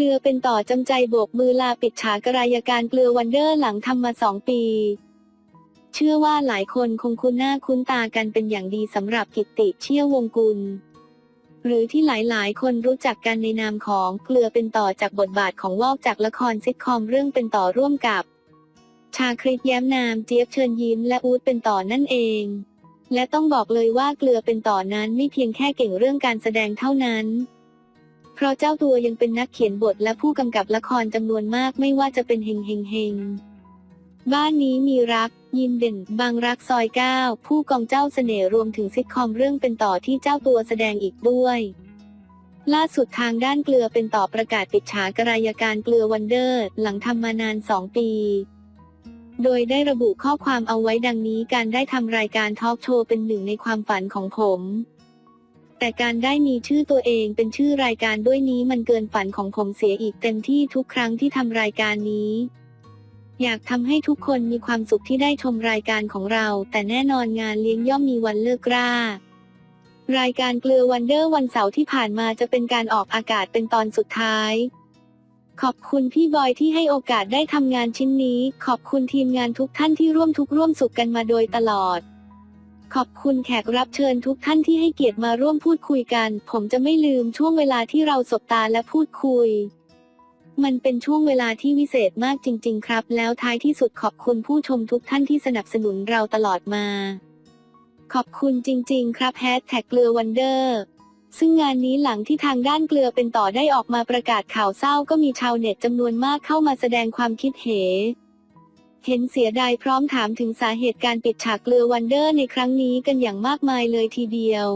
ลือเป็นต่อจำใจโบกมือลาปิดฉากรายการเกลือวันเดอร์หลังทำมาสองปี เชื่อว่าหลายคนคงคุ้นหน้าคุ้นตากันเป็นอย่างดีสำหรับกิตติเชี่ยววงกุล หรือที่หลายๆ คนรู้จักกันในนามของเกลือเป็นต่อจากบทบาทของวอกจากละครซิทคอมเรื่องเป็นต่อร่วมกับ ชาคริตแย้มนามเจี๊ยบเชิญยิ้มและอู๊ดเป็นต่อนั่นเองและต้องบอกเลยว่าเกลือเป็นต่อนั้นไม่เพียงแค่เก่งเรื่องการแสดงเท่านั้น เพราะเจ้าตัวยังเป็นนักเขียนบทและผู้กำกับละครจำนวนมากไม่ว่าจะเป็นเฮงเฮงเฮงบ้านนี้มีรัก ยินเด่น บางรักซอยเก้าผู้กองเจ้าเสน่ห์รวมถึงซิทคอมเรื่องเป็นต่อที่เจ้าตัวแสดงอีกด้วยล่าสุดทางด้านเกลือเป็นต่อประกาศปิดฉากรายการเกลือวันเดอร์ หลังทำมานานสองปี โดยได้ระบุข้อความเอาไว้ดังนี้การได้ทำรายการทอล์กโชว์เป็นหนึ่งในความฝันของผม แต่การได้มีชื่อตัวเองเป็นชื่อรายการด้วยนี้มันเกินฝันของผมเสียอีกเต็มที่ทุกครั้งที่ทำรายการนี้อยากทำให้ทุกคนมีความสุขที่ได้ชมรายการของเรา แต่แน่นอนงานเลี้ยงย่อมมีวันเลิกรารายการเกลือวันเดอร์วันเสาร์ที่ผ่านมาจะเป็นการออกอากาศเป็นตอนสุดท้าย ขอบคุณพี่บอยที่ให้โอกาสได้ทำงานชิ้นนี้ ขอบคุณทีมงานทุกท่านที่ร่วมทุกข์ร่วมสุขกันมาโดยตลอด ขอบคุณแขกรับเชิญทุกท่านที่ให้เกียรติมาร่วมพูดคุยกัน ผมจะไม่ลืมช่วงเวลาที่เราสบตาและพูดคุย มันเป็นช่วงเวลาที่วิเศษมากจริง ๆ ครับ แล้วท้ายที่สุดขอบคุณผู้ชมทุกท่านที่สนับสนุนเราตลอดมา ขอบคุณจริง ๆ ครับแฮชแท็กเกลือวันเดอร์ซึ่งงานนี้หลังที่ทางด้านเกลือเป็นต่อได้ออกมาประกาศข่าวเศร้าก็มีชาวเน็ตจำนวนมากเข้ามาแสดงความคิดเห็น เห็นเสียดายพร้อมถามถึงสาเหตุการปิดฉากเกลือวันเดอร์ในครั้งนี้กันอย่างมากมายเลยทีเดียว